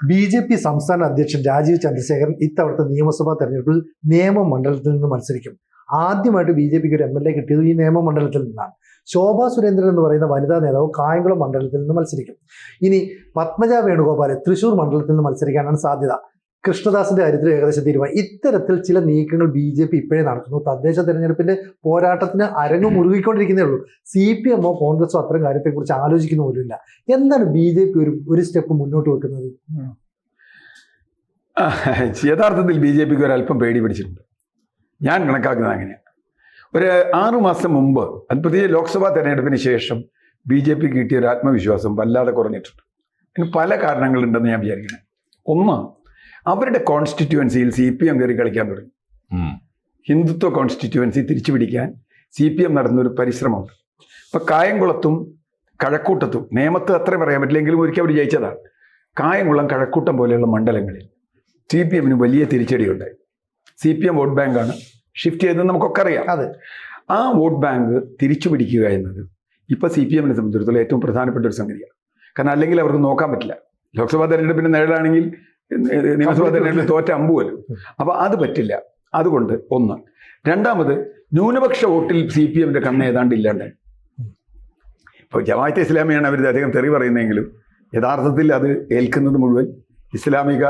B J P സംസ്ഥാന അധ്യക്ഷൻ രാജീവ് ചന്ദ്രശേഖരൻ ഇത്തവണത്തെ നിയമസഭാ തെരഞ്ഞെടുപ്പിൽ നിയമമണ്ഡലത്തിൽ നിന്ന് മത്സരിക്കും. ആദ്യമായിട്ട് ബി ജെ പിക്ക് ഒരു എം എൽ എ കിട്ടിയത് ഈ നിയമ മണ്ഡലത്തിൽ നിന്നാണ്. ശോഭാ സുരേന്ദ്രൻ എന്ന് പറയുന്ന വനിതാ നേതാവ് കായംകുളം മണ്ഡലത്തിൽ നിന്ന് മത്സരിക്കും. ഇനി പത്മജ വേണുഗോപാൽ തൃശൂർ മണ്ഡലത്തിൽ നിന്ന് മത്സരിക്കാനാണ് സാധ്യത. കൃഷ്ണദാസിന്റെ കാര്യത്തിൽ ഏകദേശം തീരുമാനം. ഇത്തരത്തിൽ ചില നീക്കങ്ങൾ ബി ജെ പി ഇപ്പോഴേ നടത്തുന്നു. തദ്ദേശ തെരഞ്ഞെടുപ്പിന്റെ പോരാട്ടത്തിന് അരങ്ങ് മുറുകിക്കൊണ്ടിരിക്കുന്നേ ഉള്ളൂ. സി പി എമ്മോ കോൺഗ്രസോ അത്തരം കാര്യത്തെക്കുറിച്ച് ആലോചിക്കുന്ന പോലുമില്ല. എന്താണ് ബി ജെ പി ഒരു ഒരു സ്റ്റെപ്പ് മുന്നോട്ട് വെക്കുന്നത്? യഥാർത്ഥത്തിൽ ബി ജെ പിക്ക് ഒരല്പം പേടി പിടിച്ചിട്ടുണ്ട്. ഞാൻ കണക്കാക്കുന്നത് അങ്ങനെയാണ് ഒരു ആറു മാസം മുമ്പ് പ്രത്യേകിച്ച് ലോക്സഭാ തെരഞ്ഞെടുപ്പിന് ശേഷം ബി ജെ പി കിട്ടിയ ഒരു ആത്മവിശ്വാസം വല്ലാതെ കുറഞ്ഞിട്ടുണ്ട്. അതിന് പല കാരണങ്ങളുണ്ടെന്ന് ഞാൻ വിചാരിക്കുന്നത് ഒന്ന് അവരുടെ കോൺസ്റ്റിറ്റ്യുവൻസിയിൽ സി പി എം കയറി കളിക്കാൻ തുടങ്ങി. ഹിന്ദുത്വ കോൺസ്റ്റിറ്റ്യുവൻസി തിരിച്ചു പിടിക്കാൻ സി പി എം നടന്നൊരു പരിശ്രമമുണ്ട്. ഇപ്പം കായംകുളത്തും കഴക്കൂട്ടത്തും നേമത്ത് അത്ര പറയാൻ പറ്റില്ലെങ്കിലും ഒരിക്കൽ അവർ ജയിച്ചതാണ് കായംകുളം കഴക്കൂട്ടം പോലെയുള്ള മണ്ഡലങ്ങളിൽ സി പി എമ്മിന് വലിയ തിരിച്ചടിയുണ്ടായി. സി പി എം വോട്ട് ബാങ്കാണ് ഷിഫ്റ്റ് ചെയ്തത് നമുക്കൊക്കെ അറിയാം. അതെ. ആ വോട്ട് ബാങ്ക് തിരിച്ചു പിടിക്കുക എന്നത് ഇപ്പോൾ സി പി എമ്മിനെ സംബന്ധിച്ചിടത്തോളം ഏറ്റവും പ്രധാനപ്പെട്ട ഒരു സംഗതിയാണ്. കാരണം അല്ലെങ്കിൽ അവർക്ക് നോക്കാൻ പറ്റില്ല. ലോക്സഭാ തെരഞ്ഞെടുപ്പിന് നേടാണെങ്കിൽ നിയമസഭാ തെരഞ്ഞെടുപ്പിൽ തോറ്റ അമ്പുമല്ലോ അപ്പൊ അത് പറ്റില്ല. അതുകൊണ്ട് ഒന്ന്. രണ്ടാമത് ന്യൂനപക്ഷ വോട്ടിൽ സി പി എമ്മിന്റെ കണ്ണ് ഏതാണ്ട് ഇല്ലാണ്ട്. ഇപ്പോൾ ജമാഅത്തെ ഇസ്ലാമിയാണ് അവർ അധികം തെറി പറയുന്നതെങ്കിലും യഥാർത്ഥത്തിൽ അത് ഏൽക്കുന്നത് മുഴുവൻ ഇസ്ലാമിക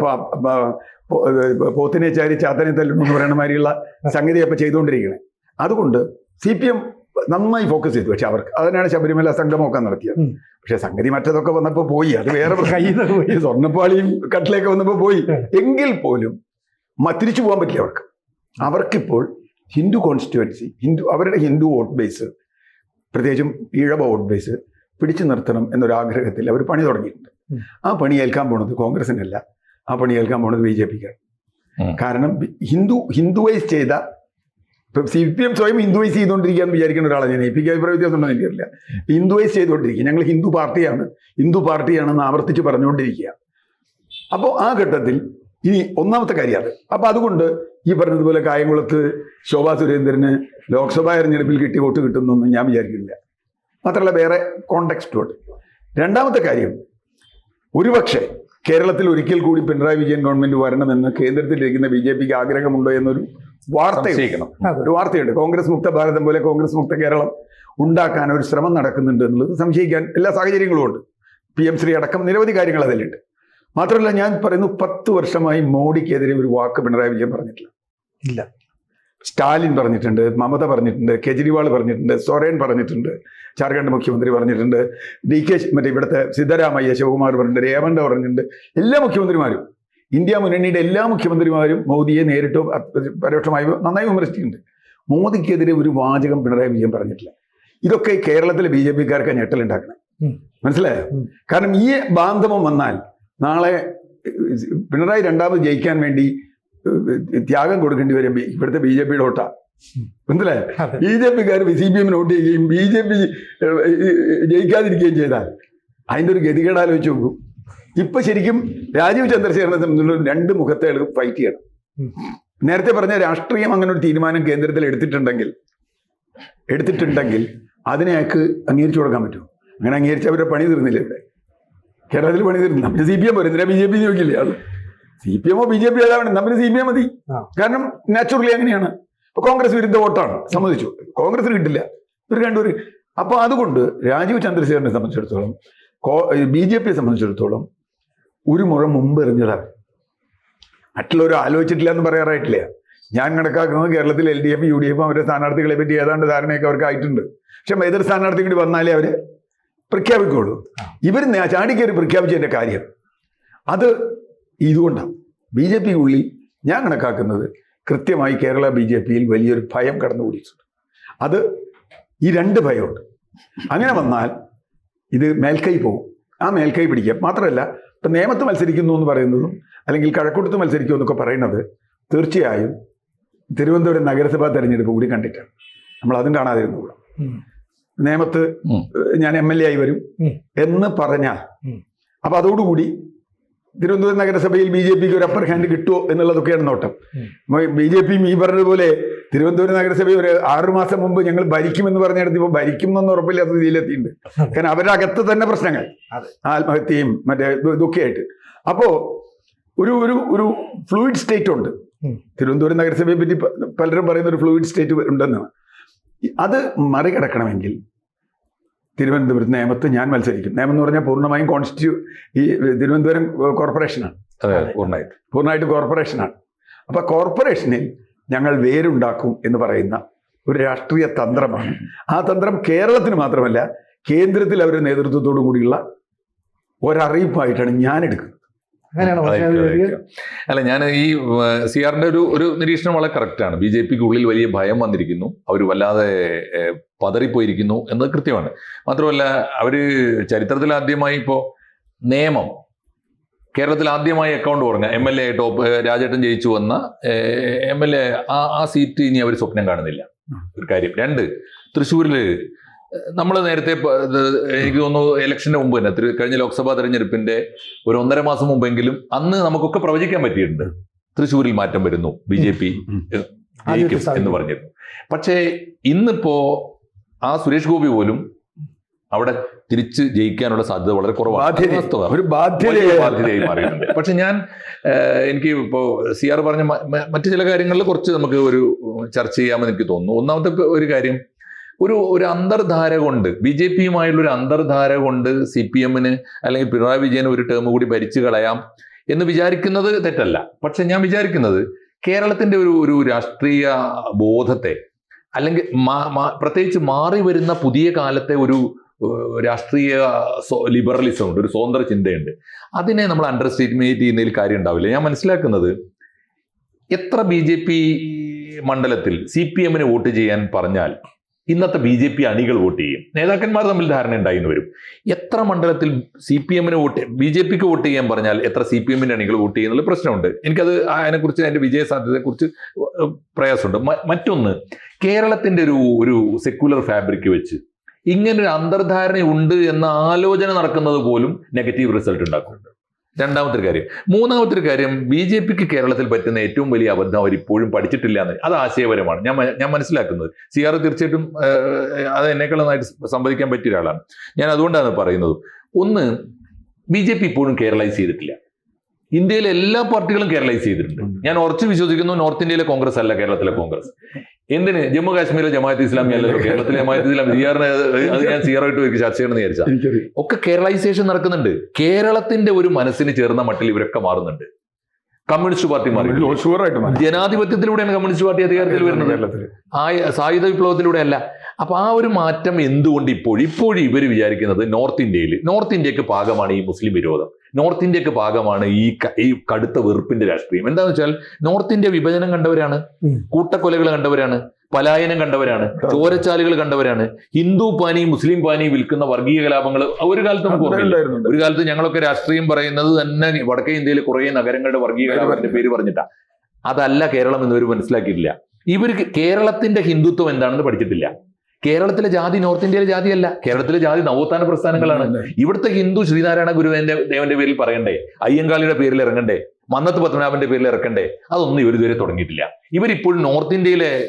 പ- പോത്തിനെ ചാരി ചാത്തനെ തല്ലുന്നു എന്ന് പറയുന്ന മാതിരിയുള്ള സംഗതി അപ്പൊ ചെയ്തുകൊണ്ടിരിക്കുന്നത് അതുകൊണ്ട് സി പി എം നന്നായി ഫോക്കസ് ചെയ്തു. പക്ഷെ അവർക്ക് അതിനാണ് ശബരിമല സംഗമമൊക്കെ നടത്തിയത്. പക്ഷെ സംഗതി മറ്റതൊക്കെ വന്നപ്പോൾ പോയി. അത് വേറെ. കയ്യിൽ പോയി. സ്വർണപ്പാളിയും കട്ടിലേക്ക് വന്നപ്പോൾ പോയി. എങ്കിൽ പോലും തിരിച്ചു പോകാൻ പറ്റില്ല അവർക്ക്. അവർക്കിപ്പോൾ ഹിന്ദു കോൺസ്റ്റിറ്റുവൻസി ഹിന്ദു അവരുടെ ഹിന്ദു വോട്ട് ബേസ് പ്രത്യേകിച്ചും ഈഴവ വോട്ട് ബേസ് പിടിച്ചു നിർത്തണം എന്നൊരാഗ്രഹത്തിൽ അവർ പണി തുടങ്ങിയിട്ടുണ്ട്. ആ പണി ഏൽക്കാൻ പോണത് കോൺഗ്രസിനല്ല. ആ പണി ഏൽക്കാൻ പോണത് ബി ജെ പിക്കാണ്. കാരണം ഹിന്ദു ഹിന്ദുവൈസ് ചെയ്ത ഇപ്പം സി പി എം സ്വയം ഹിന്ദുവൈസ് ചെയ്തുകൊണ്ടിരിക്കുക എന്ന് വിചാരിക്കുന്ന ഒരാളാണ് ഞാൻ. എ പിക്ക് അഭിപ്രായ വ്യത്യാസം ഉണ്ടോ എന്ന് എനിക്കറിയില്ല. ഹിന്ദുവൈസ് ചെയ്തുകൊണ്ടിരിക്കുക. ഞങ്ങൾ ഹിന്ദു പാർട്ടിയാണ്. ഹിന്ദു പാർട്ടിയാണെന്ന് ആവർത്തിച്ച് പറഞ്ഞുകൊണ്ടിരിക്കുക. അപ്പോൾ ആ ഘട്ടത്തിൽ ഇനി ഒന്നാമത്തെ കാര്യം അത്. അപ്പോൾ അതുകൊണ്ട് ഈ പറഞ്ഞതുപോലെ കായംകുളത്ത് ശോഭാ സുരേന്ദ്രന് ലോക്സഭാ തെരഞ്ഞെടുപ്പിൽ കിട്ടി വോട്ട് കിട്ടുന്നൊന്നും ഞാൻ വിചാരിക്കുന്നില്ല. മാത്രമല്ല വേറെ കോണ്ടെക്സ്റ്റ് ഉണ്ട്. രണ്ടാമത്തെ കാര്യം. ഒരുപക്ഷെ കേരളത്തിൽ ഒരിക്കൽ കൂടി പിണറായി വിജയൻ ഗവൺമെന്റ് വരണമെന്ന് കേന്ദ്രത്തിലിരിക്കുന്ന ബി ജെ പിക്ക് ആഗ്രഹമുണ്ടോ എന്നൊരു വാർത്ത ഒരു വാർത്തയുണ്ട്. കോൺഗ്രസ് മുക്ത ഭാരതം പോലെ കോൺഗ്രസ് മുക്ത കേരളം ഉണ്ടാക്കാൻ ഒരു ശ്രമം നടക്കുന്നുണ്ട് എന്നുള്ളത് സംശയിക്കാൻ എല്ലാ സാഹചര്യങ്ങളും ഉണ്ട്. പി എം ശ്രീ അടക്കം നിരവധി കാര്യങ്ങൾ അതിലുണ്ട്. മാത്രമല്ല ഞാൻ പറയുന്നു പത്ത് വർഷമായി മോഡിക്കെതിരെ ഒരു വാക്ക് പിണറായി വിജയൻ പറഞ്ഞിട്ടില്ല. ഇല്ല. സ്റ്റാലിൻ പറഞ്ഞിട്ടുണ്ട് മമത പറഞ്ഞിട്ടുണ്ട് കെജ്രിവാൾ പറഞ്ഞിട്ടുണ്ട് സൊറേൻ പറഞ്ഞിട്ടുണ്ട് ജാർഖണ്ഡ് മുഖ്യമന്ത്രി പറഞ്ഞിട്ടുണ്ട് ഡി കെ മറ്റേ ഇവിടുത്തെ സിദ്ധരാമയ്യ ശിവകുമാർ പറഞ്ഞിട്ടുണ്ട് രേവണ്ട പറഞ്ഞിട്ടുണ്ട് എല്ലാ മുഖ്യമന്ത്രിമാരും ഇന്ത്യ മുന്നണിയുടെ എല്ലാ മുഖ്യമന്ത്രിമാരും മോദിയെ നേരിട്ടോ പരോക്ഷമായി നന്നായി വിമർശിച്ചിട്ടുണ്ട്. മോദിക്കെതിരെ ഒരു വാചകം പിണറായി വിജയൻ പറഞ്ഞിട്ടില്ല. ഇതൊക്കെ കേരളത്തിലെ ബി ജെ പിക്കാർക്ക് ഞെട്ടലുണ്ടാക്കണം. മനസ്സിലായോ? കാരണം ഈ ബാന്ധവം വന്നാൽ നാളെ പിണറായി രണ്ടാമത് ജയിക്കാൻ വേണ്ടി ത്യാഗം കൊടുക്കേണ്ടി വരും ഇവിടുത്തെ ബി ജെ പിയുടെ വോട്ടാ മനസ്സിലായോ? അതെ. ബി ജെ പിക്കാർ സി പി എമ്മിന് വോട്ട് ചെയ്യുകയും ബി ജെ പി ജയിക്കാതിരിക്കുകയും ചെയ്താൽ അതിന്റെ ഒരു ഗതികേട് ആലോചിച്ച് നോക്കും. ഇപ്പൊ ശരിക്കും രാജീവ് ചന്ദ്രശേഖരനെ സംബന്ധിച്ചുള്ള രണ്ട് മുഖത്തെ ഫൈറ്റ് ചെയ്യണം. നേരത്തെ പറഞ്ഞ രാഷ്ട്രീയം അങ്ങനെ ഒരു തീരുമാനം കേന്ദ്രത്തിൽ എടുത്തിട്ടുണ്ടെങ്കിൽ എടുത്തിട്ടുണ്ടെങ്കിൽ അതിനെ അയാൾക്ക് അംഗീകരിച്ചു കൊടുക്കാൻ പറ്റും അങ്ങനെ അംഗീകരിച്ച് അവരുടെ പണി തീർന്നില്ല ഇവിടെ? കേരളത്തിൽ പണി തീർന്നില്ല. സി പി എം പറയുന്നില്ല ബി ജെ പി നോക്കില്ലേ അത് സി പി എമ്മോ ബി ജെ പി ഏതാണ് നമ്മൾ സി പി എം മതി. കാരണം നാച്ചുറലി അങ്ങനെയാണ്. ഇപ്പൊ കോൺഗ്രസ് വിരുദ്ധ വോട്ടാണ്. സമ്മതിച്ചു. കോൺഗ്രസ് കിട്ടില്ല. ഇവർ രണ്ടുപേര്. അപ്പൊ അതുകൊണ്ട് രാജീവ് ചന്ദ്രശേഖരനെ സംബന്ധിച്ചിടത്തോളം ബി ജെ പിയെ സംബന്ധിച്ചിടത്തോളം ഒരു മുറ മുമ്പ് എറിഞ്ഞതാണ് മറ്റുള്ളവർ ആലോചിച്ചിട്ടില്ല എന്ന് പറയാറായിട്ടില്ല. ഞാൻ കണക്കാക്കുന്നത് കേരളത്തിൽ L D F U D എഫും അവരുടെ സ്ഥാനാർത്ഥികളെ പറ്റി ഏതാണ്ട് ധാരണയൊക്കെ അവർക്ക് ആയിട്ടുണ്ട്. പക്ഷെ ഏതൊരു സ്ഥാനാർത്ഥി കൂടി വന്നാലേ അവർ പ്രഖ്യാപിക്കുള്ളൂ ഇവർ ചാടിക്കയറി പ്രഖ്യാപിച്ചതിന്റെ കാര്യം. അത് ഇതുകൊണ്ടാണ്. ബി ജെ പി ഉള്ളിൽ ഞാൻ കണക്കാക്കുന്നത് കൃത്യമായി കേരള ബി ജെ പിയിൽ വലിയൊരു ഭയം കടന്നുകൂടിയിട്ടുണ്ട്. അത് ഈ രണ്ട് ഭയമുണ്ട്. അങ്ങനെ വന്നാൽ ഇത് മേൽക്കൈ പോകും. ആ മേൽക്കൈ പിടിക്കുക മാത്രമല്ല ഇപ്പം നേമത്ത് മത്സരിക്കുന്നു എന്ന് പറയുന്നതും അല്ലെങ്കിൽ കഴക്കൂട്ടത്ത് മത്സരിക്കുന്നു എന്നൊക്കെ പറയുന്നത് തീർച്ചയായും തിരുവനന്തപുരം നഗരസഭാ തെരഞ്ഞെടുപ്പ് കൂടി കണ്ടിട്ടാണ്. നമ്മൾ അതും കാണാതിരുന്നുള്ളൂ. നേമത്ത് ഞാൻ എം എൽ എ ആയി വരും എന്ന് പറഞ്ഞാൽ അപ്പൊ അതോടുകൂടി തിരുവനന്തപുരം നഗരസഭയിൽ ബി ജെ പിക്ക് ഒരു അപ്പർ ഹാൻഡ് കിട്ടുമോ എന്നുള്ളതൊക്കെയാണ് നോട്ടം. ബി ജെ പിയും ഈ പറഞ്ഞതുപോലെ തിരുവനന്തപുരം നഗരസഭയിൽ ഒരു ആറുമാസം മുമ്പ് ഞങ്ങൾ ഭരിക്കുമെന്ന് പറഞ്ഞിടത്ത് ഇപ്പോൾ ഭരിക്കും എന്നൊന്നും ഉറപ്പില്ലാത്ത രീതിയിലെത്തിയിട്ടുണ്ട് കാരണം അവരുടെ അകത്ത് തന്നെ പ്രശ്നങ്ങൾ. ആത്മഹത്യയും മറ്റേ ഇത് ഇതൊക്കെയായിട്ട്. അപ്പോ ഒരു ഒരു ഒരു ഫ്ലൂയിഡ് സ്റ്റേറ്റ് ഉണ്ട്. തിരുവനന്തപുരം നഗരസഭയെ പറ്റി പലരും പറയുന്ന ഒരു ഫ്ലൂയിഡ് സ്റ്റേറ്റ് ഉണ്ടെന്നാണ് അത് മറികടക്കണമെങ്കിൽ തിരുവനന്തപുരത്ത് നേമത്ത് ഞാൻ മത്സരിക്കും. നേമം എന്ന് പറഞ്ഞാൽ പൂർണമായും കോൺസ്റ്റിറ്റ്യൂ ഈ തിരുവനന്തപുരം കോർപ്പറേഷനാണ് അതെ പൂർണമായിട്ട്. പൂർണമായിട്ട് കോർപ്പറേഷനാണ് അപ്പൊ കോർപ്പറേഷനിൽ ഞങ്ങൾ വേരുണ്ടാക്കും എന്ന് പറയുന്ന ഒരു രാഷ്ട്രീയ തന്ത്രമാണ്. ആ തന്ത്രം കേരളത്തിന് മാത്രമല്ല കേന്ദ്രത്തിൽ അവരുടെ നേതൃത്വത്തോടു കൂടിയുള്ള ഒരറിയിപ്പായിട്ടാണ് ഞാൻ എടുക്കുന്നത്. അങ്ങനെയാണ് അല്ല ഞാൻ ഈ സി ആറിന്റെ ഒരു ഒരു നിരീക്ഷണം വളരെ കറക്റ്റ് ആണ്. ബി ജെ പിക്ക് ഉള്ളിൽ വലിയ ഭയം വന്നിരിക്കുന്നു. അവർ വല്ലാതെ പതറിപ്പോയിരിക്കുന്നു എന്നത് കൃത്യമാണ്. മാത്രമല്ല അവർ ചരിത്രത്തിൽ ആദ്യമായി ഇപ്പോ നിയമം കേരളത്തിൽ ആദ്യമായി അക്കൗണ്ട് പറഞ്ഞ എം എൽ എ ടോപ്പ് രാജേട്ടൻ ജയിച്ചു വന്ന എം എൽ എ ആ ആ സീറ്റ് ഇനി അവർ സ്വപ്നം കാണുന്നില്ല. ഒരു കാര്യം. രണ്ട് തൃശ്ശൂരിൽ നമ്മൾ നേരത്തെ എനിക്ക് തോന്നുന്നു ഇലക്ഷന്റെ മുമ്പ് തന്നെ കഴിഞ്ഞ ലോക്സഭാ തെരഞ്ഞെടുപ്പിന്റെ ഒരു ഒന്നര മാസം മുമ്പെങ്കിലും അന്ന് നമുക്കൊക്കെ പ്രവചിക്കാൻ പറ്റിയിട്ടുണ്ട്. തൃശ്ശൂരിൽ മാറ്റം വരുന്നു ബി ജെ പി. എന്ന് പറഞ്ഞിരുന്നു. പക്ഷേ ഇന്നിപ്പോ ആ സുരേഷ് ഗോപി പോലും അവിടെ തിരിച്ച് ജയിക്കാനുള്ള സാധ്യത വളരെ കുറവാണ്. ഒരു ബാധ്യതയായി മാറിയിട്ടുണ്ട്. പക്ഷെ ഞാൻ എനിക്ക് ഇപ്പോ സി ആർ പറഞ്ഞ മറ്റു ചില കാര്യങ്ങളിൽ കുറച്ച് നമുക്ക് ഒരു ചർച്ച ചെയ്യാമെന്ന് എനിക്ക് തോന്നുന്നു. ഒന്നാമത്തെ ഒരു കാര്യം ഒരു ഒരു അന്തർധാര കൊണ്ട് ബി ജെ പിയുമായുള്ള ഒരു അന്തർധാര കൊണ്ട് സി പി എമ്മിന് അല്ലെങ്കിൽ പിണറായി വിജയന് ഒരു ടേം കൂടി ഭരിച്ചു കളയാം എന്ന് വിചാരിക്കുന്നത് തെറ്റല്ല. പക്ഷെ ഞാൻ വിചാരിക്കുന്നത് കേരളത്തിന്റെ ഒരു ഒരു രാഷ്ട്രീയ ബോധത്തെ അല്ലെങ്കിൽ പ്രത്യേകിച്ച് മാറി വരുന്ന പുതിയ കാലത്തെ ഒരു രാഷ്ട്രീയ ലിബറലിസം ഉണ്ട് ഒരു സ്വതന്ത്ര ചിന്തയുണ്ട്. അതിനെ നമ്മൾ അണ്ടർ എസ്റ്റിമേറ്റ് ചെയ്യുന്നതിൽ കാര്യം ഉണ്ടാവില്ല. ഞാൻ മനസ്സിലാക്കുന്നത് എത്ര ബി ജെ പി മണ്ഡലത്തിൽ സി പി എമ്മിന് വോട്ട് ചെയ്യാൻ പറഞ്ഞാൽ ഇന്നത്തെ ബി ജെ പി അണികൾ വോട്ട് ചെയ്യും. നേതാക്കന്മാർ തമ്മിൽ ധാരണ ഉണ്ടായിന്ന് വരും. എത്ര മണ്ഡലത്തിൽ സി പി എമ്മിന് വോട്ട് ബി ജെ പിക്ക് വോട്ട് ചെയ്യാൻ പറഞ്ഞാൽ എത്ര സി പി എമ്മിന്റെ അണികൾ വോട്ട് ചെയ്യുന്നുള്ള പ്രശ്നമുണ്ട്. എനിക്കത് അതിനെക്കുറിച്ച് അതിന്റെ വിജയ സാധ്യതയെക്കുറിച്ച് പ്രയാസമുണ്ട്. മറ്റൊന്ന് കേരളത്തിന്റെ ഒരു ഒരു സെക്യുലർ ഫാബ്രിക് വെച്ച് ഇങ്ങനൊരു അന്തർധാരണയുണ്ട് എന്ന ആലോചന നടക്കുന്നത് പോലും നെഗറ്റീവ് റിസൾട്ട് ഉണ്ടാക്കും രണ്ടാമത്തെ ഒരു കാര്യം. മൂന്നാമത്തെ ഒരു കാര്യം ബി ജെ പിക്ക് കേരളത്തിൽ പറ്റുന്ന ഏറ്റവും വലിയ അബദ്ധം അവർ ഇപ്പോഴും പഠിച്ചിട്ടില്ല എന്ന് അത് ആശയപരമാണ്. ഞാൻ ഞാൻ മനസ്സിലാക്കുന്നത്. സി ആർ തീർച്ചയായിട്ടും അത് എന്നെക്കാൾ നന്നായിട്ട് സംവദിക്കാൻ പറ്റിയ ഒരാളാണ്. ഞാൻ അതുകൊണ്ടാണ് പറയുന്നത്. ഒന്ന് ബി ജെ പി ഇപ്പോഴും കേരളൈസ് ചെയ്തിട്ടില്ല. ഇന്ത്യയിലെ എല്ലാ പാർട്ടികളും കേരളൈസ് ചെയ്തിട്ടുണ്ട്. ഞാൻ ഉറച്ചു വിശ്വസിക്കുന്നു നോർത്ത് ഇന്ത്യയിലെ കോൺഗ്രസ് അല്ല കേരളത്തിലെ കോൺഗ്രസ്. എന്തിന്? ജമ്മു കാശ്മീരിലെ ജമാഅത്ത് ഇസ്ലാമി അല്ലല്ലോ. കേരളത്തിലെ ജമാഅത്ത് ഇസ്ലാമി സിയാറിനെ അത് ഞാൻ സിയാറായിട്ട് എനിക്ക് ചർച്ച ചെയ്യണമെന്ന് വിചാരിച്ചാൽ ഒക്കെ കേരളൈസേഷൻ നടക്കുന്നുണ്ട്. കേരളത്തിന്റെ ഒരു മനസ്സിന് ചേർന്ന മട്ടിൽ ഇവരൊക്കെ മാറുന്നുണ്ട്. കമ്മ്യൂണിസ്റ്റ് പാർട്ടി മാറി. ജനാധിപത്യത്തിലൂടെയാണ് കമ്മ്യൂണിസ്റ്റ് പാർട്ടി അധികാരത്തിൽ വരുന്നത്. ആ സായുധ വിപ്ലവത്തിലൂടെ അല്ല അപ്പൊ ആ ഒരു മാറ്റം എന്തുകൊണ്ട് ഇപ്പോഴും ഇപ്പോഴും ഇവർ വിചാരിക്കുന്നത് നോർത്ത് ഇന്ത്യയിൽ നോർത്ത് ഇന്ത്യയ്ക്ക് ഭാഗമാണ് ഈ മുസ്ലിം വിരോധം. നോർത്ത് ഇന്ത്യയ്ക്ക് ഭാഗമാണ് ഈ ഈ കടുത്ത വെറുപ്പിന്റെ രാഷ്ട്രീയം. എന്താണെന്ന് വെച്ചാൽ നോർത്ത് ഇന്ത്യ വിഭജനം കണ്ടവരാണ്. കൂട്ടക്കൊലകൾ കണ്ടവരാണ്. പലായനം കണ്ടവരാണ് ചോരച്ചാലുകൾ കണ്ടവരാണ്. ഹിന്ദു പാനി മുസ്ലിം പാനി വിൽക്കുന്ന വർഗീയ കലാപങ്ങൾ ഒരു കാലത്ത് നമുക്ക് ഓർമ്മയില്ല. ഒരു കാലത്ത് ഞങ്ങളൊക്കെ രാഷ്ട്രീയം പറയുന്നത് തന്നെ വടക്കേ ഇന്ത്യയിൽ കുറെ നഗരങ്ങളുടെ വർഗീയ കലാപത്തിന്റെ പേര് പറഞ്ഞിട്ടാ. അതല്ല കേരളം എന്നിവർ മനസ്സിലാക്കിയിട്ടില്ല. ഇവർ കേരളത്തിന്റെ ഹിന്ദുത്വം എന്താണെന്ന് പഠിച്ചിട്ടില്ല. കേരളത്തിലെ ജാതി നോർത്ത് ഇന്ത്യയിലെ ജാതിയല്ല. കേരളത്തിലെ ജാതി നവോത്ഥാന പ്രസ്ഥാനങ്ങളാണ്. ഇവിടുത്തെ ഹിന്ദു ശ്രീനാരായണ ഗുരുവിന്റെ ദേവന്റെ പേരിൽ പറയണ്ടേ? അയ്യങ്കാളിയുടെ പേരിൽ ഇറങ്ങണ്ടേ? മന്നത്ത് പത്മനാഭന്റെ പേരിൽ ഇറക്കണ്ടേ? അതൊന്നും ഇവർ ഇതുവരെ തുടങ്ങിയിട്ടില്ല. ഇവരിപ്പോഴും നോർത്ത് ഇന്ത്യയിലെ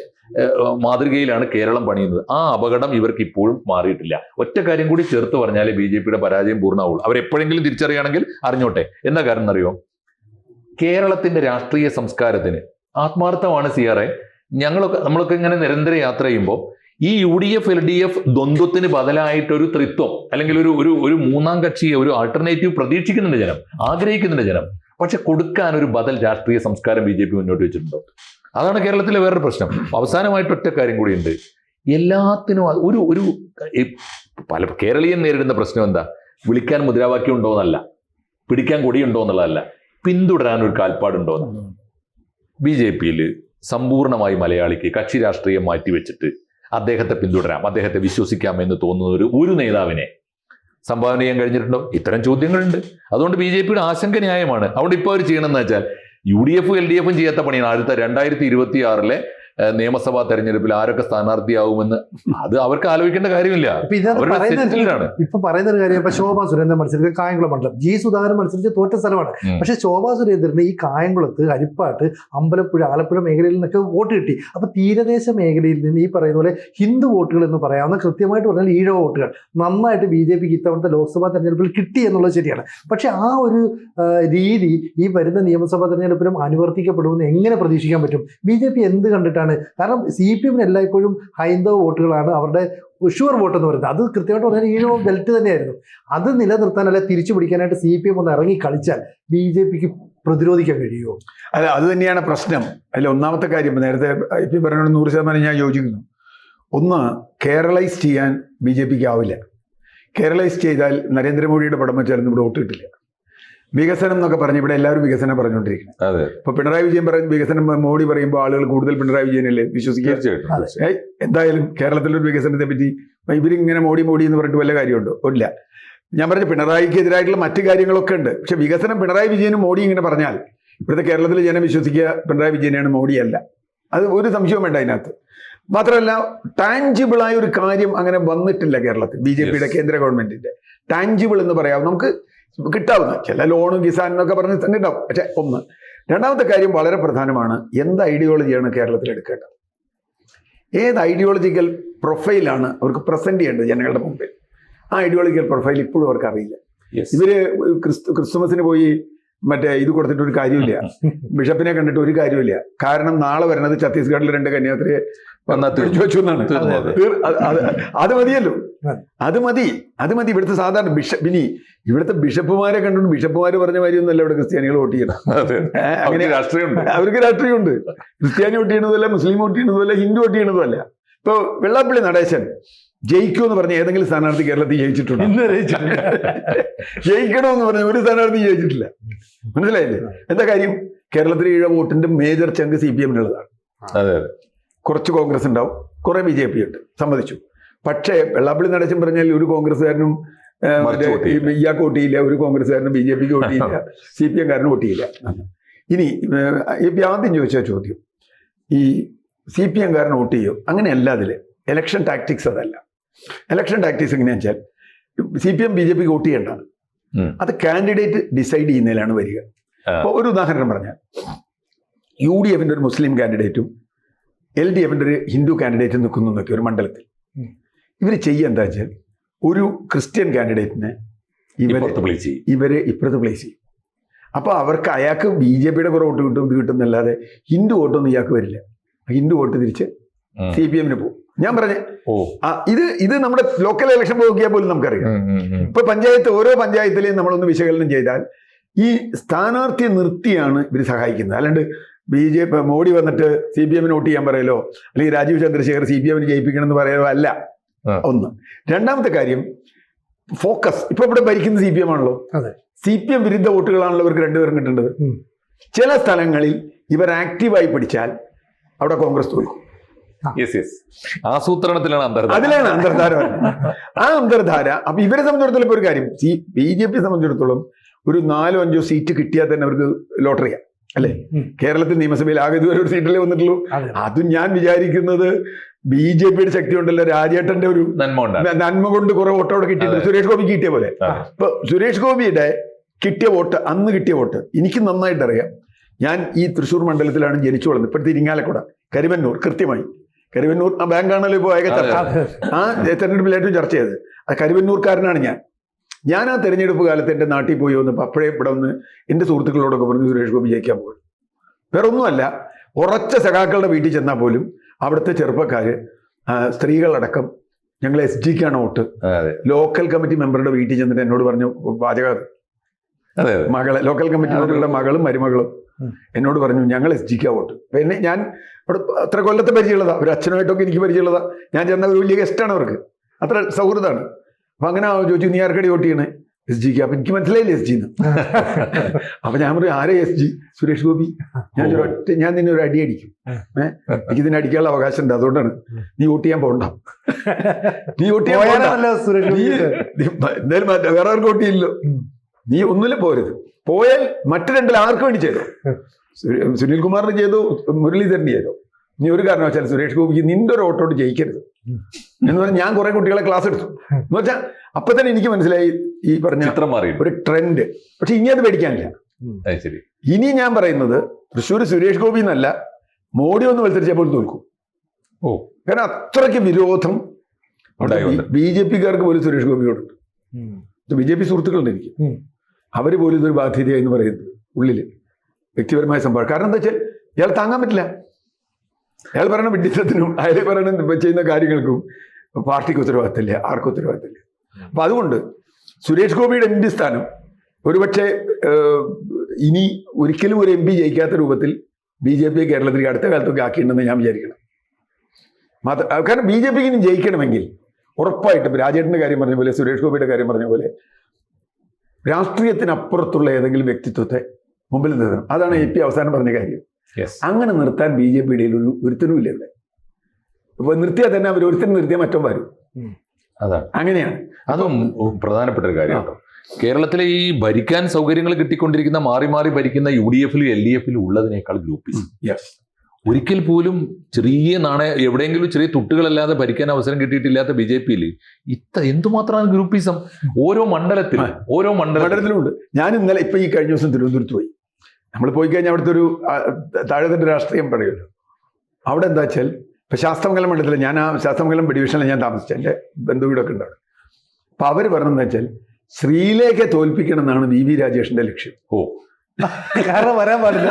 മാതൃകയിലാണ് കേരളം പണിയുന്നത്. ആ അപകടം ഇവർക്ക് ഇപ്പോഴും മാറിയിട്ടില്ല. ഒറ്റ കാര്യം കൂടി ചേർത്ത് പറഞ്ഞാലേ ബി ജെ പിയുടെ പരാജയം പൂർണമാവുള്ളൂ. അവരെപ്പോഴെങ്കിലും തിരിച്ചറിയുകയാണെങ്കിൽ അറിഞ്ഞോട്ടെ. എന്താ കാരണം എന്നറിയോ? കേരളത്തിന്റെ രാഷ്ട്രീയ സംസ്കാരത്തിന് ആത്മാർത്ഥമാണ് സി ആർ എ ഞങ്ങളൊക്കെ നമ്മളൊക്കെ ഇങ്ങനെ നിരന്തര യാത്ര ചെയ്യുമ്പോൾ ഈ U D F L D F ദ്വന്ദ്വത്തിന് ബദലായിട്ടൊരു തൃത്വം അല്ലെങ്കിൽ ഒരു ഒരു ഒരു മൂന്നാം കക്ഷിയെ ഒരു ആൾട്ടർനേറ്റീവ് പ്രതീക്ഷിക്കുന്നുണ്ട് ജനം ആഗ്രഹിക്കുന്നുണ്ട് ജനം. പക്ഷെ കൊടുക്കാൻ ഒരു ബദൽ രാഷ്ട്രീയ സംസ്കാരം ബി ജെ പി മുന്നോട്ട് വെച്ചിട്ടുണ്ടോ? അതാണ് കേരളത്തിലെ വേറൊരു പ്രശ്നം. അവസാനമായിട്ട് ഒറ്റ കാര്യം കൂടിയുണ്ട് എല്ലാത്തിനും ഒരു ഒരു പല കേരളീയൻ നേരിടുന്ന പ്രശ്നം എന്താ? വിളിക്കാൻ മുദ്രാവാക്യം ഉണ്ടോ എന്നല്ല. പിടിക്കാൻ കൊടിയുണ്ടോ എന്നുള്ളതല്ല. പിന്തുടരാൻ ഒരു കാൽപ്പാടുണ്ടോ എന്നാണ്. ബി ജെ പിയിൽ സമ്പൂർണമായി മലയാളിക്ക് കക്ഷി രാഷ്ട്രീയം മാറ്റിവെച്ചിട്ട് അദ്ദേഹത്തെ പിന്തുടരാം അദ്ദേഹത്തെ വിശ്വസിക്കാം എന്ന് തോന്നുന്ന ഒരു ഒരു നേതാവിനെ സംഭാവന ചെയ്യാൻ കഴിഞ്ഞിട്ടുണ്ടോ? ഇത്തരം ചോദ്യങ്ങളുണ്ട്. അതുകൊണ്ട് ബി ജെ പിയുടെ ആശങ്ക ന്യായമാണ് അതുകൊണ്ട് ഇപ്പോൾ അവർ ചെയ്യണമെന്ന് വെച്ചാൽ യു ഡി എഫും എൽ ഡി എഫും ചെയ്യാത്ത പണിയാണ്. അടുത്ത രണ്ടായിരത്തി ഇരുപത്തി ആറിലെ നിയമസഭാ തെരഞ്ഞെടുപ്പിൽ ആരൊക്കെ സ്ഥാനാർത്ഥിയാവുമെന്ന് അത് അവർക്ക് ആലോചിക്കേണ്ട കാര്യമില്ല. ഇപ്പൊ പറയുന്ന സെറ്റിൽഡാണ് ഇപ്പൊ പറയുന്ന ഒരു കാര്യം ഇപ്പൊ ശോഭാ സുരേന്ദ്രൻ മത്സരിച്ച് കായംകുളം മണ്ഡലം. ജി സുധാകരൻ മത്സരിച്ച് തോറ്റ സ്ഥലമാണ്. പക്ഷെ ശോഭാ സുരേന്ദ്രന് ഈ കായംകുളത്ത് ഹരിപ്പാട്ട് അമ്പലപ്പുഴ ആലപ്പുഴ മേഖലയിൽ നിന്നൊക്കെ വോട്ട് കിട്ടി. അപ്പൊ തീരദേശ മേഖലയിൽ നിന്ന് ഈ പറയുന്ന പോലെ ഹിന്ദു വോട്ടുകൾ എന്ന് പറയാവുന്ന കൃത്യമായിട്ട് പറഞ്ഞാൽ ഈഴവ വോട്ടുകൾ നന്നായിട്ട് ബി ജെ പിക്ക് ഇത്തവണത്തെ ലോക്സഭാ തെരഞ്ഞെടുപ്പിൽ കിട്ടി എന്നുള്ളത് ശരിയാണ്. പക്ഷെ ആ ഒരു രീതി ഈ വരുന്ന നിയമസഭാ തെരഞ്ഞെടുപ്പിലും അനുവർത്തിക്കപ്പെടുമെന്ന് എങ്ങനെ പ്രതീക്ഷിക്കാൻ പറ്റും? ബി ജെ പി എന്ത് കണ്ടിട്ടാണ് കാരണം സി പി എമ്മിന് എല്ലായ്പ്പോഴും ഹൈന്ദവ വോട്ടുകളാണ് അവരുടെ ഷുവർ വോട്ട് എന്ന് പറയുന്നത്. അത് കൃത്യമായിട്ട് പറഞ്ഞാൽ ഈഴവ ബെൽറ്റ് തന്നെയായിരുന്നു. അത് നിലനിർത്താൻ അല്ലെ തിരിച്ചു പിടിക്കാനായിട്ട് സി പി എം ഒന്ന് ഇറങ്ങി കളിച്ചാൽ ബി ജെ പിക്ക് പ്രതിരോധിക്കാൻ കഴിയുമോ? അല്ല അത് തന്നെയാണ് പ്രശ്നം. അല്ലെ ഒന്നാമത്തെ കാര്യം നേരത്തെ ഐ പി പറഞ്ഞോട് നൂറ് ശതമാനം ഞാൻ യോജിക്കുന്നു. ഒന്ന് കേരളൈസ് ചെയ്യാൻ ബി ജെ പിക്ക് ആവില്ല. കേരളൈസ് ചെയ്താൽ നരേന്ദ്രമോദിയുടെ പടം വെച്ചാലും ഇവിടെ വോട്ട് കിട്ടില്ല. വികസനം എന്നൊക്കെ പറഞ്ഞു ഇവിടെ എല്ലാവരും വികസനം പറഞ്ഞുകൊണ്ടിരിക്കുന്നത് ഇപ്പൊ പിണറായി വിജയൻ പറയുന്ന വികസനം മോഡി പറയുമ്പോൾ ആളുകൾ കൂടുതൽ പിണറായി വിജയനല്ലേ വിശ്വസിക്കുക? എന്തായാലും കേരളത്തിലൊരു വികസനത്തെ പറ്റി ഇവരിങ്ങനെ മോഡി മോഡി എന്ന് പറഞ്ഞിട്ട് വല്ല കാര്യമുണ്ടോ? ഇല്ല. ഞാൻ പറഞ്ഞ പിണറായിക്ക് എതിരായിട്ടുള്ള മറ്റു കാര്യങ്ങളൊക്കെ ഉണ്ട്. പക്ഷെ വികസനം പിണറായി വിജയനും മോഡി ഇങ്ങനെ പറഞ്ഞാൽ ഇവിടുത്തെ കേരളത്തിലെ ജനം വിശ്വസിക്കുക പിണറായി വിജയനാണ് മോഡിയല്ല. അത് ഒരു സംശയവും വേണ്ട അതിനകത്ത്. മാത്രമല്ല ടാഞ്ചിബിളായ ഒരു കാര്യം അങ്ങനെ വന്നിട്ടില്ല കേരളത്തിൽ. ബി ജെ പിയുടെ കേന്ദ്ര ഗവൺമെന്റിന്റെ. ടാഞ്ചിബിൾ എന്ന് പറയാം. നമുക്ക് കിട്ടാവുന്ന ചില ലോണും കിസാൻ എന്നൊക്കെ പറഞ്ഞ് തന്നെ ഉണ്ടാവും പക്ഷെ ഒന്ന് രണ്ടാമത്തെ കാര്യം വളരെ പ്രധാനമാണ്. എന്ത് ഐഡിയോളജിയാണ് കേരളത്തിൽ എടുക്കേണ്ടത്? ഏത് ഐഡിയോളജിക്കൽ പ്രൊഫൈലാണ് അവർക്ക് പ്രസന്റ് ചെയ്യേണ്ടത് ജനങ്ങളുടെ മുമ്പിൽ? ആ ഐഡിയോളജിക്കൽ പ്രൊഫൈൽ ഇപ്പോഴും അവർക്ക് അറിയില്ല. ഇവർ ക്രിസ്തു ക്രിസ്തുമസിന് പോയി മറ്റേ ഇത് കൊടുത്തിട്ട് ഒരു കാര്യമില്ല ബിഷപ്പിനെ കണ്ടിട്ട് ഒരു കാര്യമില്ല കാരണം നാളെ വരുന്നത് ഛത്തീസ്ഗഡിൽ രണ്ട് കന്യാസ്ത്രീയെ വന്നാൽ തിരിച്ചു വെച്ചു എന്നാണ്. അത് മതിയല്ലോ. അതെ. മതി. അത് മതി. ഇവിടുത്തെ സാധാരണ ബിഷപ്പ് ഇനി ഇവിടുത്തെ ബിഷപ്പുമാരെ കണ്ടുകൊണ്ട് ബിഷപ്പുമാർ പറഞ്ഞ മാതിരിയൊന്നുമല്ല ഇവിടെ ക്രിസ്ത്യാനികൾ വോട്ട് ചെയ്യണം അങ്ങനെ അവർക്ക് രാഷ്ട്രീയമുണ്ട്. അവർക്ക് രാഷ്ട്രീയമുണ്ട്. ക്രിസ്ത്യാനി വോട്ട് ചെയ്യണതല്ല മുസ്ലിം വോട്ട് ചെയ്യണതല്ല ഹിന്ദു വോട്ട് ചെയ്യണതല്ല ഇപ്പൊ വെള്ളാപ്പള്ളി നടേശൻ ജയിക്കൂ എന്ന് പറഞ്ഞ ഏതെങ്കിലും സ്ഥാനാർത്ഥി കേരളത്തിൽ ജയിച്ചിട്ടുണ്ട്. ജയിക്കണമെന്ന് പറഞ്ഞ ഒരു സ്ഥാനാർത്ഥി ജയിച്ചിട്ടില്ല. മനസ്സിലായില്ലേ? എന്താ കാര്യം? കേരളത്തിലെ ഈഴ വോട്ടിന്റെ മേജർ ചങ്ക് സി പി എമ്മിനുള്ളതാണ്. അതെ. കുറച്ച് കോൺഗ്രസ് ഉണ്ടാവും കുറെ ബി ജെ പി ഉണ്ട്. സമ്മതിച്ചു. പക്ഷേ വെള്ളാപ്പള്ളി നടേശൻ പറഞ്ഞാൽ ഒരു കോൺഗ്രസ്സുകാരനും ഇയാൾക്ക് വോട്ടിയില്ല ഒരു കോൺഗ്രസ്സുകാരനും ബി ജെ പിക്ക് വോട്ടിയില്ല ചെയ്യില്ല സി പി എംകാരനും വോട്ട് ചെയ്യില്ല ഇനി എ പി ആദ്യം ചോദിച്ച ചോദ്യം ഈ സി പി എംകാരൻ വോട്ട് ചെയ്യും? അങ്ങനെയല്ല അതിൽ ഇലക്ഷൻ ടാക്ടിക്സ് അതല്ല. ഇലക്ഷൻ ടാക്ടിക്സ് എങ്ങനെയാണെന്ന് വെച്ചാൽ C P M B J പിക്ക് വോട്ട് ചെയ്യേണ്ടതാണ്. അത് കാൻഡിഡേറ്റ് ഡിസൈഡ് ചെയ്യുന്നതിലാണ് വരിക. അപ്പൊ അപ്പോൾ ഒരു ഉദാഹരണം പറഞ്ഞാൽ യു ഡി എഫിന്റെ ഒരു മുസ്ലിം കാൻഡിഡേറ്റും എൽ ഡി എഫിന്റെ ഒരു ഹിന്ദു കാൻഡിഡേറ്റും നിൽക്കുന്നു എന്നൊക്കെ ഒരു മണ്ഡലത്തിൽ. ഇവർ ചെയ്യുക എന്താ വെച്ചാൽ ഒരു ക്രിസ്ത്യൻ കാൻഡിഡേറ്റിനെ ഇവരെ ഇപ്പുറത്ത് പ്ലേസ് ചെയ്യും. ഇവരെ ഇപ്പുറത്ത് പ്ലേസ് ചെയ്യും. അപ്പോൾ അവർക്ക് അയാൾക്ക് ബി ജെ പിയുടെ കുറെ വോട്ട് കിട്ടും ഇത് കിട്ടുന്നല്ലാതെ ഹിന്ദു വോട്ടൊന്നും ഇയാൾക്ക് വരില്ല. ഹിന്ദു വോട്ട് തിരിച്ച്. സി പി എമ്മിന് പോകും. ഞാൻ പറഞ്ഞേ ഓ. ആ ഇത് ഇത് നമ്മുടെ ലോക്കൽ ഇലക്ഷൻ നോക്കിയാൽ പോലും നമുക്കറിയാം. ഇപ്പൊ പഞ്ചായത്ത് ഓരോ പഞ്ചായത്തിലെയും നമ്മളൊന്ന് വിശകലനം ചെയ്താൽ ഈ സ്ഥാനാർത്ഥിയെ നിർത്തിയാണ് ഇവർ സഹായിക്കുന്നത്. അല്ലാണ്ട് ബി ജെ പി മോഡി വന്നിട്ട് സി പി എമ്മിന് വോട്ട് ചെയ്യാൻ പറയലോ? അല്ലെങ്കിൽ രാജീവ് ചന്ദ്രശേഖർ സി പി എമ്മിന് ജയിപ്പിക്കണം എന്ന് പറയലോ? അല്ല. ഒന്ന്. രണ്ടാമത്തെ കാര്യം ഫോക്കസ്. ഇപ്പൊ ഇവിടെ ഭരിക്കുന്ന സി പി എം ആണല്ലോ. അതെ. സി പി എം വിരുദ്ധ വോട്ടുകളാണല്ലോ ഇവർക്ക് രണ്ടുപേരും കിട്ടേണ്ടത്. ചില സ്ഥലങ്ങളിൽ ഇവർ ആക്റ്റീവായി പിടിച്ചാൽ അവിടെ കോൺഗ്രസ് തോൽക്കും. ആസൂത്രണത്തിലാണ് അന്തർധാര. അതിലാണ് അന്തർധാര. ആ അന്തർധാര അപ്പൊ ഇവരെ സംബന്ധിച്ചിടത്തോളം ഇപ്പൊ ഒരു കാര്യം സി ബി ജെ പി സംബന്ധിച്ചിടത്തോളം ഒരു നാലോ അഞ്ചോ സീറ്റ് കിട്ടിയാൽ തന്നെ അവർക്ക് ലോട്ടറിയാ. അല്ലേ. കേരളത്തിൽ നിയമസഭയിൽ ആകെ ഇതുവരെ ഒരു സീറ്റിലേ വന്നിട്ടുള്ളൂ. അതും. ഞാൻ വിചാരിക്കുന്നത് ബി ജെ പിയുടെ ശക്തി ഉണ്ടല്ലോ രാജേട്ടന്റെ ഒരു നന്മ നന്മ കൊണ്ട് കുറെ വോട്ട് കിട്ടിയിട്ടുണ്ട്. കിട്ടിയത് സുരേഷ് ഗോപി കിട്ടിയ പോലെ. ഇപ്പൊ സുരേഷ് ഗോപിയുടെ കിട്ടിയ വോട്ട് അന്ന് കിട്ടിയ വോട്ട് എനിക്ക് നന്നായിട്ട് അറിയാം ഞാൻ ഈ തൃശ്ശൂർ മണ്ഡലത്തിലാണ് ജനിച്ചു വളർന്നത്. ഇപ്പോഴത്തെ ഇരിങ്ങാലക്കുട കരിവന്നൂർ കൃത്യമായി. കരിവന്നൂർ ആ ബാങ്കാണല്ലോ ഇപ്പോൾ ചർച്ച. ആ തെരഞ്ഞെടുപ്പിൽ ഏറ്റവും ചർച്ച ചെയ്തത്. ആ കരുവന്നൂർക്കാരനാണ് ഞാൻ. ഞാൻ ആ തെരഞ്ഞെടുപ്പ് കാലത്ത് എന്റെ നാട്ടിൽ പോയി വന്നപ്പോൾ അപ്പോഴേ ഇവിടെ വന്ന് എന്റെ സുഹൃത്തുക്കളോടൊക്കെ പറഞ്ഞു സുരേഷ് ഗോപി ജയിക്കാൻ പോകും വേറെ ഒന്നുമല്ല ഉറച്ച സഖാക്കളുടെ വീട്ടിൽ ചെന്നാൽ പോലും അവിടുത്തെ ചെറുപ്പക്കാർ സ്ത്രീകളടക്കം ഞങ്ങൾ എസ് ജിക്കാണ് വോട്ട്. ലോക്കൽ കമ്മിറ്റി മെമ്പറുടെ വീട്ടിൽ ചെന്നിട്ട് എന്നോട് പറഞ്ഞു വാചക മകളെ ലോക്കൽ കമ്മിറ്റി മെമ്പറുടെ മകളും മരുമകളും എന്നോട് പറഞ്ഞു ഞങ്ങൾ എസ് ജിക്കാ വോട്ട്. പിന്നെ ഞാൻ അവിടെ അത്ര കൊല്ലത്തെ പരിചയമുള്ളതാ ഒരു അച്ഛനുമായിട്ടൊക്കെ എനിക്ക് പരിചയമുള്ളതാ. ഞാൻ ചെന്ന ഒരു വലിയ ഗസ്റ്റാണ് അവർക്ക്. അത്ര സൗഹൃദമാണ്. അപ്പൊ അങ്ങനെ ചോദിച്ചു നീ ആർക്കടി വോട്ട് ചെയ്യണേ? എസ് ജിക്ക് അപ്പൊ എനിക്ക് മനസ്സിലായില്ല എസ് ജിന്ന് അപ്പൊ ഞാൻ പറയും ആരെ എസ് ജി സുരേഷ് ഗോപി. ഞാൻ ഒരു ഒറ്റ ഞാൻ നിന്നെ ഒരു അടി അടിക്കും. ഏഹ്. എനിക്ക് ഇതിനെ അടിക്കാനുള്ള അവകാശം ഉണ്ട്. അതുകൊണ്ടാണ് നീ വോട്ട് ചെയ്യാൻ പോകണ്ട നീ വോട്ട് ചെയ്യാൻ എന്തായാലും വേറെ ആർക്കും വോട്ട് ചെയ്യില്ലോ നീ ഒന്നുമില്ല പോരുത്. പോയാൽ മറ്റു രണ്ടിൽ ആർക്ക് വേണ്ടി ചെയ്തു? സുനിൽ കുമാറിന് ചെയ്തു? മുരളീധരന് ചെയ്തു? നീ ഒരു കാരണവശാലും സുരേഷ് ഗോപിക്ക് നിന്റെ ഒരു ഓട്ടോട്ട് ജയിക്കരുത്. എന്ന് പറഞ്ഞാൽ ഞാൻ കുറെ കുട്ടികളെ ക്ലാസ് എടുത്തു. എന്ന് വെച്ചാൽ അപ്പൊ തന്നെ എനിക്ക് മനസ്സിലായി ഈ പറഞ്ഞ ചിത്രം മാറി ഒരു ട്രെൻഡ് പക്ഷെ ഇനി അത് പേടിക്കാനില്ല. ശരി. ഇനി ഞാൻ പറയുന്നത് തൃശ്ശൂർ സുരേഷ് ഗോപി എന്നല്ല മോഡി ഒന്ന് മത്സരിച്ചപ്പോൾ തോൽക്കും. ഓ. കാരണം അത്രയ്ക്ക് വിരോധം ബി ജെ പിക്കാർക്ക് പോലും സുരേഷ് ഗോപിയോടുണ്ട് ബി ജെ പി സുഹൃത്തുക്കളുണ്ട് എനിക്ക് അവർ അവർ പോലും ഇതൊരു ബാധ്യതയായി എന്ന് പറയുന്നത് ഉള്ളിൽ വ്യക്തിപരമായ സംഭവം കാരണം എന്താ വെച്ചാൽ ഇയാൾ താങ്ങാൻ പറ്റില്ല. അയാൾ പറയുന്ന വിഡിത്തത്തിനും അയാൾ ഇപ്പൊ ചെയ്യുന്ന കാര്യങ്ങൾക്കും പാർട്ടിക്ക് ഉത്തരവാദിത്തമില്ല ആർക്കും ഉത്തരവാദിത്തമില്ല. അപ്പൊ അതുകൊണ്ട് സുരേഷ് ഗോപിയുടെ എം സ്ഥാനം ഒരുപക്ഷെ ഇനി ഒരിക്കലും ഒരു എം പി ജയിക്കാത്ത രൂപത്തിൽ ബി ജെ പി കേരളത്തിൽ അടുത്ത കാലത്തൊക്കെ ആക്കിയിട്ടുണ്ടെന്ന് ഞാൻ വിചാരിക്കണം. മാത്രം കാരണം ബി ജെ പിക്ക് ഇനി ജയിക്കണമെങ്കിൽ ഉറപ്പായിട്ടും രാജേട്ടന്റെ കാര്യം പറഞ്ഞ പോലെ സുരേഷ് ഗോപിയുടെ കാര്യം പറഞ്ഞ പോലെ രാഷ്ട്രീയത്തിനപ്പുറത്തുള്ള ഏതെങ്കിലും വ്യക്തിത്വത്തെ മുമ്പിൽ നിർത്തണം. അതാണ് എ പി അവസാനം പറഞ്ഞ കാര്യം. അങ്ങനെ നിർത്താൻ ബി ജെ പിയുടെ ഒരു ഒരുത്തനും ഇല്ല ഇവിടെ. ഇപ്പൊ നിർത്തിയാൽ തന്നെ അവർ ഒരുത്തരും നിർത്തിയാൽ മറ്റോ വരും. അതാണ് അങ്ങനെയാണ്. അതും പ്രധാനപ്പെട്ട ഒരു കാര്യം കേരളത്തിലെ ഈ ഭരിക്കാൻ സൗകര്യങ്ങൾ കിട്ടിക്കൊണ്ടിരിക്കുന്ന മാറി മാറി ഭരിക്കുന്ന യു ഡി എഫിലും എൽ ഡി എഫിലും ഉള്ളതിനേക്കാൾ ഗ്രൂപ്പിസം യെസ് ഒരിക്കൽ പോലും ചെറിയ നാണയ എവിടെയെങ്കിലും ചെറിയ തുട്ടുകളല്ലാതെ ഭരിക്കാൻ അവസരം കിട്ടിയിട്ടില്ലാത്ത ബി ജെ പിയിൽ ഇത്ര എന്തുമാത്രമാണ് ഗ്രൂപ്പിസം ഓരോ മണ്ഡലത്തിൽ ഓരോ മണ്ഡലത്തിലും. മണ്ഡലത്തിലുണ്ട് ഞാൻ ഇന്നലെ ഇപ്പൊ ഈ കഴിഞ്ഞ ദിവസം തിരുവനന്തപുരത്ത് പോയി. നമ്മൾ പോയി കഴിഞ്ഞാൽ അവിടുത്തെ ഒരു താഴെത്തട്ട് രാഷ്ട്രീയം പറയുമല്ലോ. അവിടെ എന്താ വെച്ചാൽ ഇപ്പൊ ശാസ്ത്രമംഗലം മണ്ഡലത്തിൽ ഞാൻ ആ ശാസ്ത്രമംഗലം ഡിവിഷനിൽ ഞാൻ താമസിച്ചത്. എന്റെ ബന്ധുവീടൊക്കെ ഉണ്ട് അവിടെ. അപ്പൊ അവർ പറഞ്ഞതെന്ന് വെച്ചാൽ ശ്രീലേഖയെ തോൽപ്പിക്കണം എന്നാണ് വി വി രാജേഷിന്റെ ലക്ഷ്യം. ഓ. കാരണം വരാൻ പാടില്ല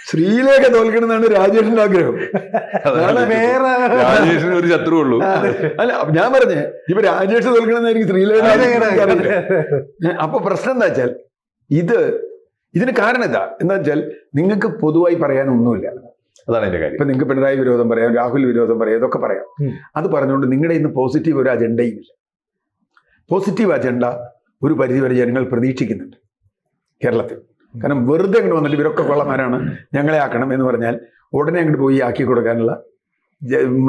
ശ്രീലേഖ തോൽക്കണമെന്നാണ് രാജേഷിന്റെ ആഗ്രഹം. രാജേഷിന് ഒരു ശത്രു ഉള്ളൂ. അല്ല ഞാൻ പറഞ്ഞേ ഇപ്പൊ രാജേഷ് തോൽക്കണമെന്നായിരിക്കും ശ്രീലേഖ അപ്പൊ പ്രശ്നം എന്താ വെച്ചാൽ ഇത് ഇതിന് കാരണം എന്താ? എന്താ വെച്ചാൽ നിങ്ങൾക്ക് പൊതുവായി പറയാനൊന്നുമില്ല. അതാണ് എന്റെ കാര്യം. ഇപ്പൊ നിങ്ങൾക്ക് പിണറായി വിരോധം പറയാം രാഹുൽ വിരോധം പറയാം ഇതൊക്കെ പറയാം. അത് പറഞ്ഞുകൊണ്ട് നിങ്ങളുടെ ഇന്ന് പോസിറ്റീവ് ഒരു അജണ്ടയും ഇല്ല പോസിറ്റീവ് അജണ്ട ഒരു പരിധിവരെ ജനങ്ങൾ പ്രതീക്ഷിക്കുന്നുണ്ട് കേരളത്തിൽ. കാരണം വെറുതെ അങ്ങോട്ട് വന്നിട്ട് ഇവരൊക്കെ കൊള്ളമാരാണ് ഞങ്ങളെ ആക്കണം എന്ന് പറഞ്ഞാൽ ഉടനെ അങ്ങോട്ട് പോയി ആക്കി കൊടുക്കാനുള്ള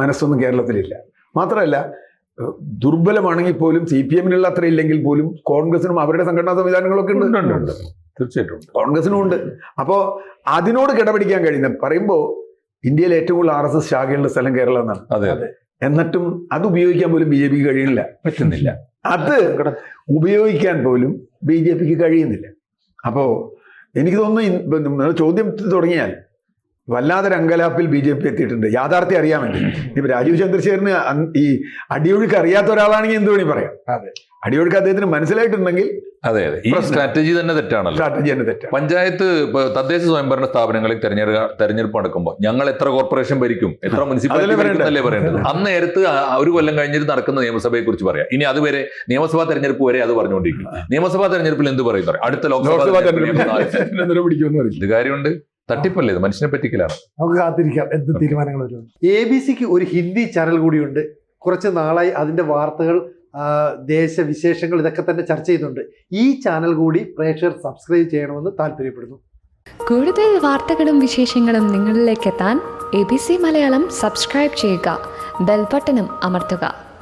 മനസ്സൊന്നും കേരളത്തിലില്ല. മാത്രമല്ല ദുർബലമാണെങ്കിൽ പോലും സി പി എമ്മിനുള്ള അത്ര ഇല്ലെങ്കിൽ പോലും കോൺഗ്രസിനും അവരുടെ സംഘടനാ സംവിധാനങ്ങളൊക്കെ ഉണ്ട്. തീർച്ചയായിട്ടും. കോൺഗ്രസിനും ഉണ്ട്. അപ്പോൾ അതിനോട് കിടപിടിക്കാൻ കഴിയുന്ന പറയുമ്പോൾ ഇന്ത്യയിലെ ഏറ്റവും കൂടുതൽ ആർ എസ് എസ് ശാഖയുള്ള സ്ഥലം കേരളം എന്നാണ്. അതെ അതെ. എന്നിട്ടും അത് ഉപയോഗിക്കാൻ പോലും ബി ജെ പിക്ക് കഴിയുന്നില്ല. പറ്റുന്നില്ല. അത് ഉപയോഗിക്കാൻ പോലും ബി ജെ പിക്ക് കഴിയുന്നില്ല. അപ്പോൾ എനിക്ക് തോന്നുന്നു ചോദ്യം തുടങ്ങിയാൽ വല്ലാതെ രംഗലാപ്പിൽ ബി ജെ പി എത്തിയിട്ടുണ്ട്. യാഥാർത്ഥ്യം അറിയാൻ വേണ്ടി. ഇപ്പൊ രാജീവ് ചന്ദ്രശേഖരന് ഈ അടിയൊഴുക്ക് അറിയാത്ത ഒരാളാണെങ്കിൽ എന്ത് വേണി പറയാം. അതെ. അടിയൊഴുക്ക് അദ്ദേഹത്തിന് മനസ്സിലായിട്ടുണ്ടെങ്കിൽ അതെ അതെ. ഈ സ്ട്രാറ്റജി തന്നെ തെറ്റാണല്ലോ. സ്ട്രാറ്റജി തന്നെ തെറ്റാണ്. പഞ്ചായത്ത് ഇപ്പൊ തദ്ദേശ സ്വയംഭരണ സ്ഥാപനങ്ങളിൽ തെരഞ്ഞെടുക്ക തെരഞ്ഞെടുപ്പ് നടക്കുമ്പോൾ ഞങ്ങൾ എത്ര കോർപ്പറേഷൻ ഭരിക്കും എത്ര മുനിസിപ്പാലിറ്റി പറയേണ്ടത്? അന്ന് നേരത്ത് ഒരു കൊല്ലം കഴിഞ്ഞിട്ട് നടക്കുന്ന നിയമസഭയെ കുറിച്ച് പറയാം. ഇനി അതുവരെ നിയമസഭാ തെരഞ്ഞെടുപ്പ് വരെ അത് പറഞ്ഞുകൊണ്ടിരിക്കും. നിയമസഭാ തെരഞ്ഞെടുപ്പിൽ എന്ത് പറയും. അടുത്ത ലോക്സഭാ തെരഞ്ഞെടുപ്പ് ഇത് കാര്യമുണ്ട്. തട്ടിപ്പല്ലേ ഇത്? മനുഷ്യനെ പറ്റിക്കലാണ്. നമുക്ക് കാത്തിരിക്കാം. എന്ത് തീരുമാനങ്ങൾ വരും എ ബി സിക്ക് ഒരു ഹിന്ദി ചാനൽ കൂടിയുണ്ട് കുറച്ച് നാളായി അതിന്റെ വാർത്തകൾ ദേശവിശേഷങ്ങൾ ഇതൊക്കെ തന്നെ ചർച്ച ചെയ്യുന്നുണ്ട്. ഈ ചാനൽ കൂടി പ്രേക്ഷകർ സബ്സ്ക്രൈബ് ചെയ്യണമെന്ന് താല്പര്യപ്പെടുന്നു. കൂടുതൽ വാർത്തകളും വിശേഷങ്ങളും നിങ്ങളിലേക്ക് എത്താൻ A B C Malayalam subscribe ചെയ്യുക. ബെൽബട്ടനും അമർത്തുക.